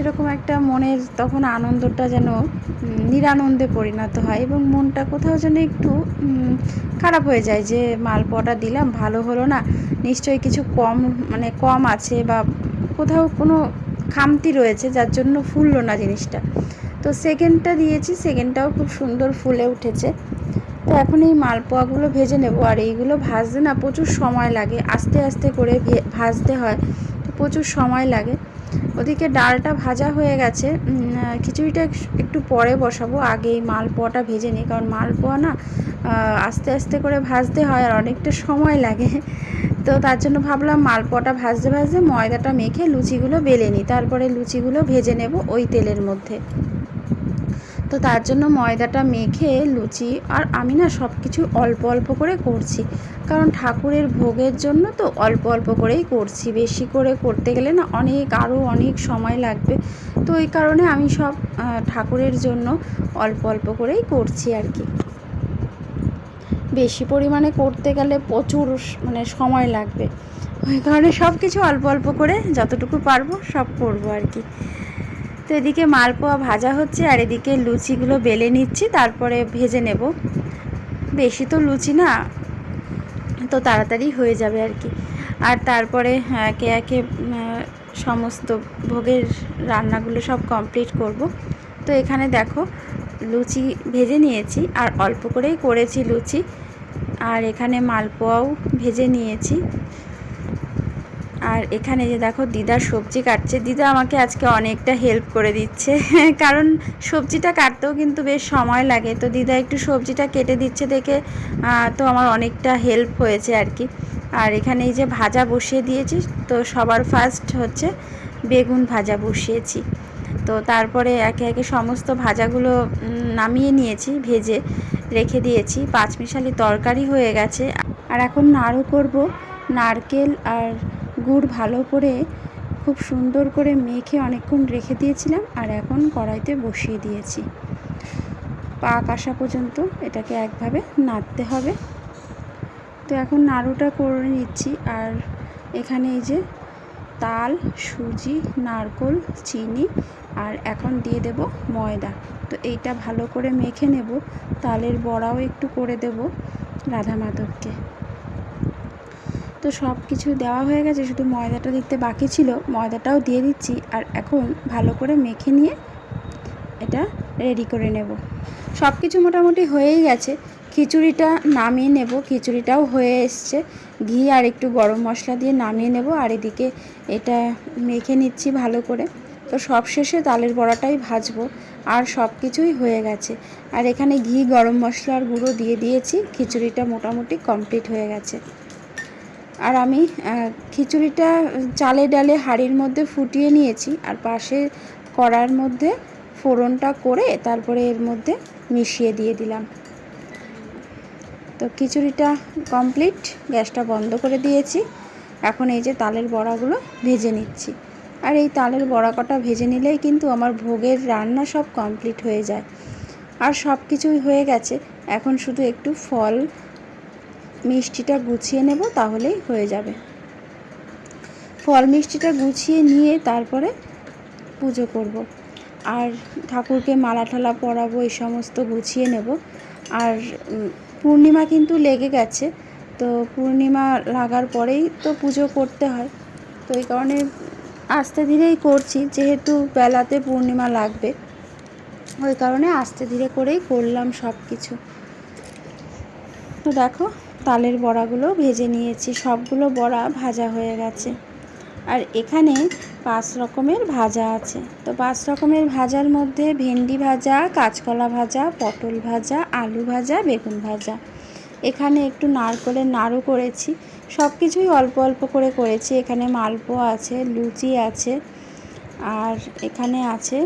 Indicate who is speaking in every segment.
Speaker 1: এরকম একটা মনের তখন আনন্দটা যেন নিরানন্দে পরিণত হয় এবং মনটা কোথাও যেন একটু খারাপ হয়ে যায় যে মালপোয়াটা দিলাম, ভালো হলো না, নিশ্চয়ই কিছু কম মানে কম আছে বা কোথাও কোনো খামতি রয়েছে, যার জন্য ফুললো না জিনিসটা। তো সেকেন্ডটা দিয়েছি সেকেন্ডটাও খুব সুন্দর ফুলে উঠেছে। তো এখন এই মালপোয়াগুলো ভেজে নেব, আর এইগুলো ভাজতে না প্রচুর সময় লাগে, আস্তে আস্তে করে ভাজতে হয়, তো প্রচুর সময় লাগে। ওদিকে ডালটা ভাজা হয়ে গেছে। খিচুড়িটা একটু পরে বসাবো। আগে এই মালপোয়াটা ভেজে নিই, কারণ মালপোয়া না আস্তে আস্তে করে ভাজতে হয় আর অনেকটা সময় লাগে। তো তার জন্য ভাবলাম মালপোয়াটা ভাজতে ভাজতে ময়দাটা মেখে লুচিগুলো বেলে নিই। তারপরে লুচিগুলো ভেজে নেব ওই তেলের মধ্যে। তো তার জন্য ময়দাটা মেখে, লুচি আর আমি না সব কিছু অল্প অল্প করে করছি। কারণ ঠাকুরের ভোগের জন্য তো অল্প অল্প করেই করছি। বেশি করে করতে গেলে না অনেক, আরও অনেক সময় লাগবে। তো এই কারণে আমি সব ঠাকুরের জন্য অল্প অল্প করেই করছি আর কি। বেশি পরিমাণে করতে গেলে প্রচুর মানে সময় লাগবে। ওই কারণে সব কিছু অল্প অল্প করে যতটুকু পারব সব করব আর কি। তো এদিকে মালপোয়া ভাজা হচ্ছে আর এদিকে লুচিগুলো বেলে নিচ্ছি তারপরে ভেজে নেব। বেশি তো লুচি না তো তাড়াতাড়ি হয়ে যাবে আর কি। আর তারপরে আহ, একে একে সমস্ত ভোগের রান্নাগুলো সব কমপ্লিট করব। তো এখানে দেখো লুচি ভেজে নিয়েছি আর অল্প করেই করেছি লুচি। আর এখানে মালপোয়াও ভেজে নিয়েছি। আর এখানে যে দেখো দিদা সবজি কাটছে, দিদা আমাকে আজকে অনেকটা হেল্প করে দিচ্ছে। কারণ সবজিটা কাটতেও কিন্তু বেশ সময় লাগে। তো দিদা একটু সবজিটা কেটে দিচ্ছে দেখে তো আমার অনেকটা হেল্প হয়েছে আর কি। আর এখানে এই যে ভাজা বসিয়ে দিয়েছি, তো সবার ফার্স্ট হচ্ছে বেগুন ভাজা বসিয়েছি। তো তারপরে একে একে সমস্ত ভাজাগুলো নামিয়ে নিয়েছি, ভেজে রেখে দিয়েছি। পাঁচমিশালি তরকারি হয়ে গেছে। আর এখন নাড়ু করব, নারকেল আর গুড় ভালো করে খুব সুন্দর করে মেখে অনেকক্ষণ রেখে দিয়েছিলাম আর এখন কড়াইতে বসিয়ে দিয়েছি। পাক আসা পর্যন্ত এটাকে একভাবে নাড়তে হবে। তো এখন নাড়ুটা করে নিচ্ছি আর এখানে এই যে তাল, সুজি, নারকোল, চিনি আর এখন দিয়ে দেব ময়দা। তো এইটা ভালো করে মেখে নেব। তালের বড়াও একটু করে দেব রাধা মাধবকে তো সব কিছু দেওয়া হয়ে গেছে, শুধু ময়দাটা দিতে বাকি ছিল। ময়দাটাও দিয়ে দিচ্ছি আর এখন ভালো করে মেখে নিয়ে এটা রেডি করে নেব। সব কিছু মোটামুটি হয়েই গেছে। খিচুড়িটা নামিয়ে নেব। খিচুড়িটাও হয়ে এসছে। ঘি আর একটু গরম মশলা দিয়ে নামিয়ে নেব আর এদিকে এটা মেখে নিচ্ছি ভালো করে। তো সব শেষে তালের বড়াটাই ভাজবো আর সব কিছুই হয়ে গেছে। আর এখানে ঘি, গরম মশলার গুঁড়ো দিয়ে দিয়েছি। খিচুড়িটা মোটামুটি কমপ্লিট হয়ে গেছে। আর আমি খিচুড়িটা চালে ডালে হাঁড়ির মধ্যে ফুটিয়ে নিয়েছি আর পাশে কড়ার মধ্যে ফোড়নটা করে তারপরে এর মধ্যে মিশিয়ে দিয়ে দিলাম। তো খিচুড়িটা কমপ্লিট, গ্যাসটা বন্ধ করে দিয়েছি। এখন এই যে তালের বড়াগুলো ভেজে নিচ্ছি। আর এই তালের বড়া কটা ভেজে নিলেই কিন্তু আমার ভোগের রান্না সব কমপ্লিট হয়ে যায়। আর সব কিছুই হয়ে গেছে। এখন শুধু একটু ফল মিষ্টিটা গুছিয়ে নেব, তাহলেই হয়ে যাবে। ফল মিষ্টিটা গুছিয়ে নিয়ে তারপরে পুজো করব। আর ঠাকুরকে মালা ঠালা পরাবো, এই সমস্ত গুছিয়ে নেব। আর পূর্ণিমা কিন্তু লেগে গেছে, তো পূর্ণিমা লাগার পরেই তো পুজো করতে হয়। তো এই কারণে আস্তে ধীরেই করছি, যেহেতু বেলাতে পূর্ণিমা লাগবে। ওই কারণে আস্তে ধীরে করেই করলাম সব কিছু তো দেখো তালের বড়াগুলো ভেজে নিয়েছি। সবগুলো বড়া ভাজা হয়ে গেছে। আর এখানে পাঁচ রকমের ভাজা আছে। তো পাঁচ রকমের ভাজার মধ্যে ভেন্ডি ভাজা, কাঁচকলা ভাজা, পটল ভাজা, আলু ভাজা, বেগুন ভাজা। এখানে একটু নারকলের নাড়ু করেছি। সব কিছুই অল্প অল্প করে করেছি। এখানে মালপোয়া আছে, লুচি আছে, আর এখানে আছে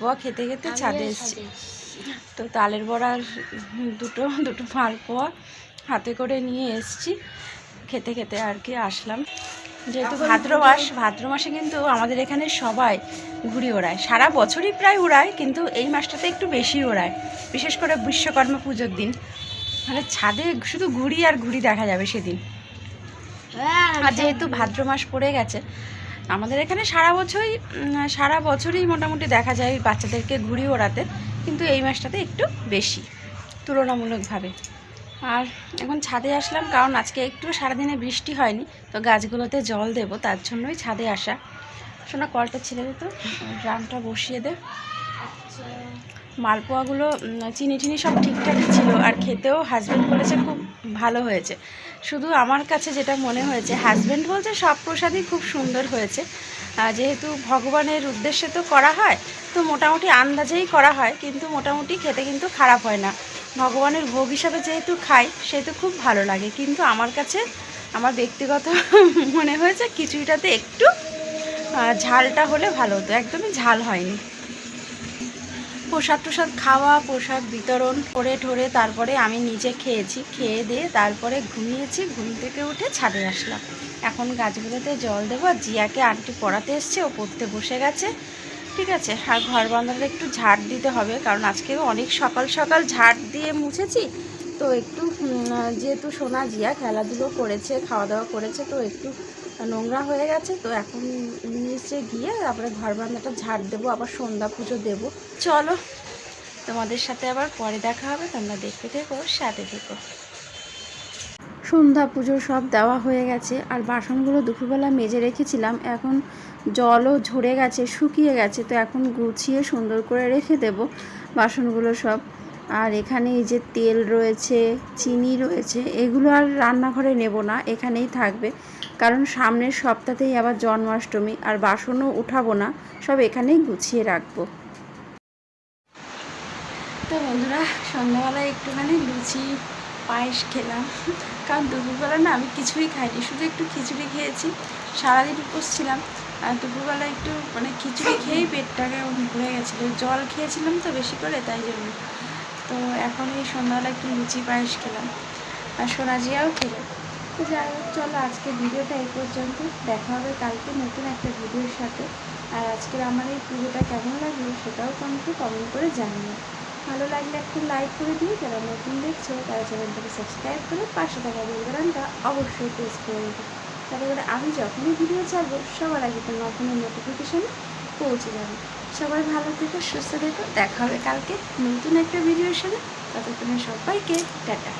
Speaker 1: বয়া খেতে খেতে ছাদে এসেছি। তো তালের বড়ার দুটো দুটো মালপোয়া হাতে করে নিয়ে এসেছি। খেতে খেতে আর কি আসলাম। যেহেতু ভাদ্র মাস ভাদ্র মাসে কিন্তু আমাদের এখানে সবাই ঘুড়ি ওড়ায়। সারা বছরই প্রায় ওড়ায় কিন্তু এই মাসটাতে একটু বেশি ওড়ায়। বিশেষ করে বিশ্বকর্মা পুজোর দিন। মানে ছাদে শুধু ঘুড়ি আর ঘুড়ি দেখা যাবে সেদিন। আর যেহেতু ভাদ্র মাস পড়ে গেছে আমাদের এখানে সারা বছরই সারা বছরই মোটামুটি দেখা যায় বাচ্চাদেরকে ঘুড়ি ওড়াতে, কিন্তু এই মাসটাতে একটু বেশি, তুলনামূলকভাবে। আর এখন ছাদে আসলাম, কারণ আজকে একটু সারাদিনে বৃষ্টি হয়নি, তো গাছগুলোতে জল দেবো, তার জন্যই ছাদে আসা। শোনা, কলটা ছেড়ে দিত ড্রামটা বসিয়ে দে। মালপোয়াগুলো চিনি টিনি সব ঠিকঠাকই ছিল, আর খেতেও হাজব্যান্ড বলেছে খুব ভালো হয়েছে। শুধু আমার কাছে যেটা মনে হয়েছে হাজব্যান্ড বলছে সব প্রসাদই খুব সুন্দর হয়েছে। যেহেতু ভগবানের উদ্দেশ্যে তো করা হয়, তো মোটামুটি আন্দাজেই করা হয়, কিন্তু মোটামুটি খেতে কিন্তু খারাপ হয় না। ভগবানের ভোগ হিসাবে যেহেতু খাই, সেহেতু খুব ভালো লাগে। কিন্তু আমার কাছে আমার ব্যক্তিগত মনে হয়েছে, খিচুড়িটাতে একটু ঝালটা হলে ভালো হতো, একদমই ঝাল হয়নি। প্রসাদ প্রসাদ খাওয়া, প্রসাদ বিতরণ করে ঠোরে তারপরে আমি নিজে খেয়েছি। খেয়ে দিয়ে তারপরে ঘুমিয়েছি, ঘুম থেকে উঠে ছাদে আসলাম। এখন গাছগুলোতে জল দেবো জিয়াকে আন্টি পড়াতে এসছে, ও পড়তে বসে গেছে। ঠিক আছে, আর ঘর বান্ধাটা একটু ঝাড় দিতে হবে, কারণ আজকে অনেক সকাল সকাল ঝাড় দিয়ে মুছেছি। তো একটু যেহেতু সোনা জিয়া খেলাধুলো করেছে, খাওয়া দাওয়া করেছে, তো একটু নোংরা হয়ে গেছে, তো এখন নিচে গিয়ে তারপরে ঘর বান্ধাটা ঝাড় দেবো, আবার সন্ধ্যা পুজো দেবো। চলো, তোমাদের সাথে আবার পরে দেখা হবে, তোমরা দেখতে থেকো, সাথে থেকো। সন্ধ্যা পুজো সব দেওয়া হয়ে গেছে, আর বাসনগুলো দুপুরবেলা মেজে রেখেছিলাম, এখন জলও ঝরে গেছে, শুকিয়ে গেছে, তো এখন গুছিয়ে সুন্দর করে রেখে দেব বাসনগুলো সব। আর এখানে এই যে তেল রয়েছে, চিনি রয়েছে, এগুলো আর রান্নাঘরে নেব না, এখানেই থাকবে। কারণ সামনের সপ্তাহতেই আবার জন্মাষ্টমী আর বাসনও উঠাবো না, সব এখানেই গুছিয়ে রাখব। তো বন্ধুরা, সন্ধ্যাবেলায় একটুখানি লুচি, পায়েস খেলাম। কারণ দুপুরবেলা না আমি কিছুই খাইনি, শুধু একটু খিচুড়ি খেয়েছি। সারাদিন উপোস ছিলাম, আর দুপুরবেলা একটু মানে খিচুড়ি খেয়েই পেটটাকে ভরে গেছিল। জল খেয়েছিলাম তো বেশি করে, তাই জন্য। তো এখন এই সন্ধ্যাবেলা একটু লুচি, পায়েস খেলাম। আর সোনাজিয়াও খেলো। তো যাই হোক, চলো আজকে ভিডিওটা এই পর্যন্ত। দেখা হবে কালকে নতুন একটা ভিডিওর সাথে। আর আজকের আমার এই পুজোটা কেমন লাগল সেটাও তোমাকে কমেন্ট করে জানিও। ভালো লাগলে একটু লাইক করে দিও, যারা নতুন দেখছ, তারা চ্যানেলটাকে সাবস্ক্রাইব করে পাশে থাকা বেলবেলানটা অবশ্যই প্রেস করে দেবে তাতে করে আমি যখনই ভিডিও ছাড়বো, সবার আগে তোমার ফোনের নোটিফিকেশানে পৌঁছে যাবে। সবাই ভালো থেকো, সুস্থ থেকো। দেখা হবে কালকে নতুন একটা ভিডিওর সাথে। ততক্ষণে সবাইকে টাটা।